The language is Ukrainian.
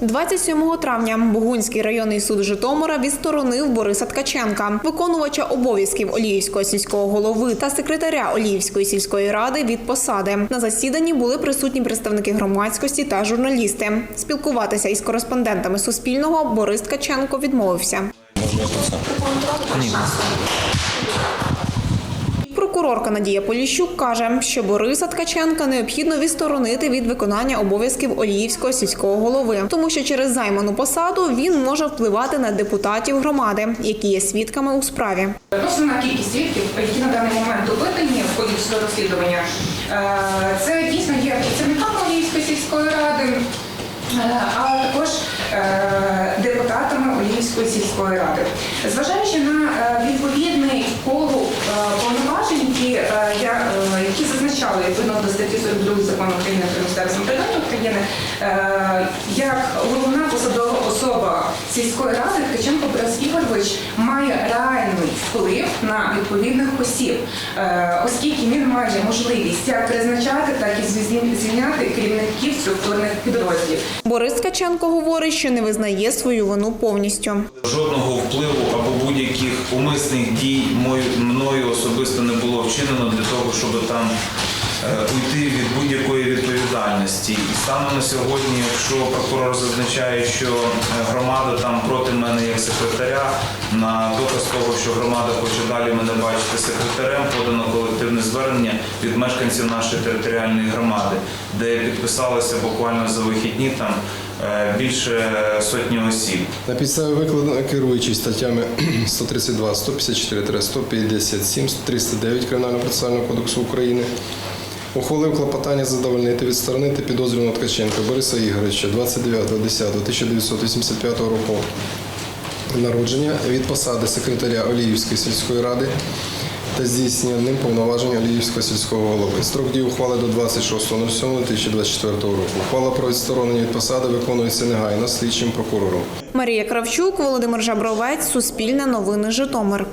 27 травня Бугунський районний суд Житомира відсторонив Бориса Ткаченка, виконувача обов'язків Оліївського сільського голови та секретаря Оліївської сільської ради від посади. На засіданні були присутні представники громадськості та журналісти. Спілкуватися із кореспондентами Суспільного Борис Ткаченко відмовився. Прокурорка Надія Поліщук каже, що Бориса Ткаченка необхідно відсторонити від виконання обов'язків Оліївського сільського голови, тому що через займану посаду він може впливати на депутатів громади, які є свідками у справі. Основна кількість свідків, які на даний момент допитані в ході розслідування, е, це дійсно є працівниками Оліївської сільської ради, е, Оліївської сільської ради. Зважаючи на е, відповідний колу е, повноважень, які, е, які зазначали відповідно до статті 42 закону України про місцеве самоврядування України, як головна посадова особа сільської ради Ткаченко Борис Ігорович має реальний вплив на відповідних осіб, оскільки він має можливість як призначати, так і звільняти керівників структурних підрозділів. Борис Ткаченко говорить, що не визнає свою вину повністю. Жодного впливу або будь-яких умисних дій мною особисто не було вчинено для того, щоб там уйти від будь-якої відповідальності. І станом на сьогодні, якщо прокурор зазначає, що е, громада там проти мене як секретаря, на доказ того, що громада хоче далі мене бачити секретарем, подано колективне звернення від мешканців нашої територіальної громади, де підписалося буквально за вихідні там е, більше сотні осіб. На підставі викладено керуючись статтями 132, 154, 157, 309 Кримінального процесуального кодексу України, ухвалив клопотання задовольнити відсторонити підозрюваного Ткаченка Бориса Ігоровича 29.10.1985 року народження від посади секретаря Оліївської сільської ради та здійснення ним повноважень Оліївського сільського голови. Строк дії ухвали до 26.07.2024 року. Ухвала про відсторонення від посади виконується негайно слідчим прокурором. Марія Кравчук, Володимир Жабровець, Суспільне новини Житомир.